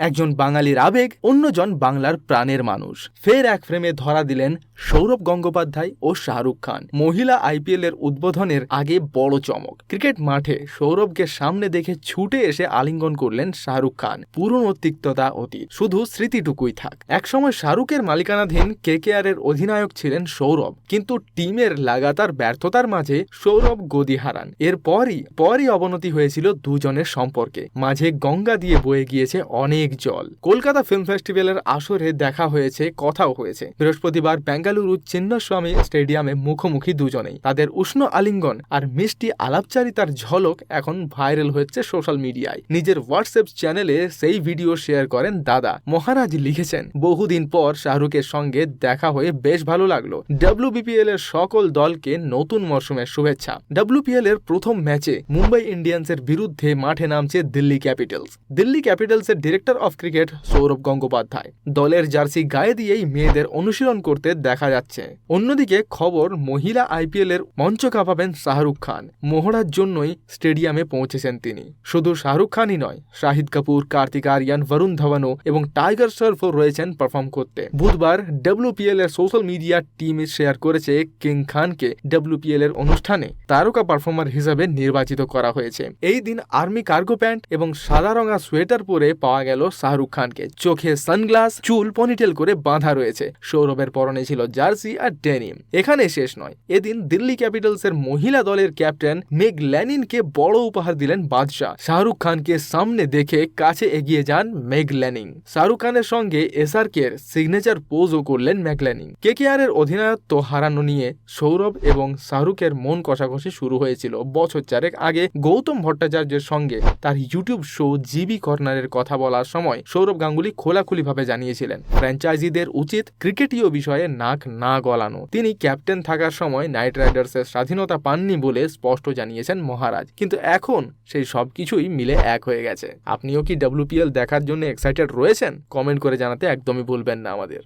একজন বাঙালির আবেগ, অন্যজন বাংলার প্রাণের মানুষ। ফের এক ফ্রেমে ধরা দিলেন সৌরভ গঙ্গোপাধ্যায় ও শাহরুখ খান। মহিলা আইপিএল এর উদ্বোধনের আগে বড় চমক। ক্রিকেট মাঠে সৌরভকে সামনে দেখে ছুটে এসে আলিঙ্গন করলেন শাহরুখ খান। পুরনো তিক্ততা অতীত, শুধু স্মৃতিটুকুই থাক। একসময় শাহরুখের মালিকানাধীন কেকেআর এর অধিনায়ক ছিলেন সৌরভ। কিন্তু টিমের লাগাতার ব্যর্থতার মাঝে সৌরভ গদি হারান। এরপরই, পরই অবনতি হয়েছিল দুজনের সম্পর্কে। মাঝে গঙ্গা দিয়ে বয়ে গিয়েছে অনেক জল। কলকাতা ফিল্ম ফেস্টিভ্যালের আসরে দেখা হয়েছে, কথাও হয়েছে। বৃহস্পতিবার বেঙ্গালুরু চিন্নস্বামী স্টেডিয়ামে মুখোমুখি দুজনেই। তাদের উষ্ণ আলিঙ্গন আর মিষ্টি আলাপচারিতার ঝলক এখন ভাইরাল হচ্ছে সোশ্যাল মিডিয়ায়। নিজের হোয়াটসঅ্যাপ চ্যানেলে সেই ভিডিও শেয়ার করেন দাদা। মহারাজ লিখেছেন, বহুদিন পর শাহরুখের সঙ্গে দেখা হয়ে বেশ ভালো লাগল। ডাব্লিউবিপিএল এর সকল দলকে নতুন মরশুমের শুভেচ্ছা। ডাব্লিউপিএল এর প্রথম ম্যাচে মুম্বাই ইন্ডিয়ান্সের বিরুদ্ধে মাঠে নামছে Delhi Capitals. Delhi ক্যাপিটালসের director of cricket Sourav Gangopadhyay দলের জার্সি গায়ে দিয়েই মেয়েদের অনুশীলন করতে দেখা যাচ্ছে। অন্যদিকে খবর, মহিলা আইপিএল এর মঞ্চ কাঁপাবেন শাহরুখ খান। মোহরার জন্যই স্টেডিয়ামে পৌঁছেছেন তিনি। শুধু শাহরুখ খানই নয়, শাহিদ কাপুর, কার্তিক আরিয়ান বরুণ ধওয়ানও এবং টাইগার শ্রফও রয়েছেন পারফর্ম করতে। বুধবার ডাব্লিউপিএল এর সোশ্যাল মিডিয়া টিম শেয়ার করেছে কিং খানকে। ডাব্লিউপিএল এর অনুষ্ঠানে তারকা পারফর্মার হিসাবে নির্বাচিত করা হয়েছে। এই দিন আর্মি কার্গো প্যান্ট এবং সাদা রঙা সোয়েটার পরে পাওয়া গেল শাহরুখ খানকে। চোখে সানগ্লাস, চুল পনিটেল করে বাঁধা রয়েছে। সৌরভের পরনে ছিল জার্সি আর ডেনিম। এখানে শেষ নয়। এদিন দিল্লি ক্যাপিটালস এর মহিলা দলের ক্যাপ্টেন মেগ ল্যানিনকে বড় উপহার দিলেন বাদশাহ। শাহরুখ খানকে সামনে দেখে কাছে এগিয়ে যান মেগ ল্যানিং শাহরুখ খানের সঙ্গে এসআরকে সিগনেচার পোজও করলেন ম্যাকল্যানিং কেকেআর এর অধিনায়ত্ব হারানো নিয়ে সৌরভ এবং শাহরুখের মন কষাকষি শুরু হয়েছিল। বছর চারেক আগে গৌতম ভট্টাচার্যের সঙ্গে তার ইউটিউব শো জিবি কর্নারের কথা বলার সময় সৌরভ গাঙ্গুলি খোলাখুলিভাবে জানিয়েছিলেন, ফ্র্যাঞ্চাইজিদের উচিত ক্রিকেটীয় বিষয়ে নাক না গলানো। তিনি ক্যাপ্টেন থাকার সময় নাইট রাইডার্সের স্বাধীনতা পাননি বলে স্পষ্ট জানিয়েছেন মহারাজ। কিন্তু এখন সেই সব কিছুই মিলে এক হয়ে গেছে। আপনিও কি ডাব্লিউপিএল দেখার জন্য এক্সাইটেড রয়েছেন? কমেন্ট করে জানাতে একদমই ভুলবেন না আমাদের।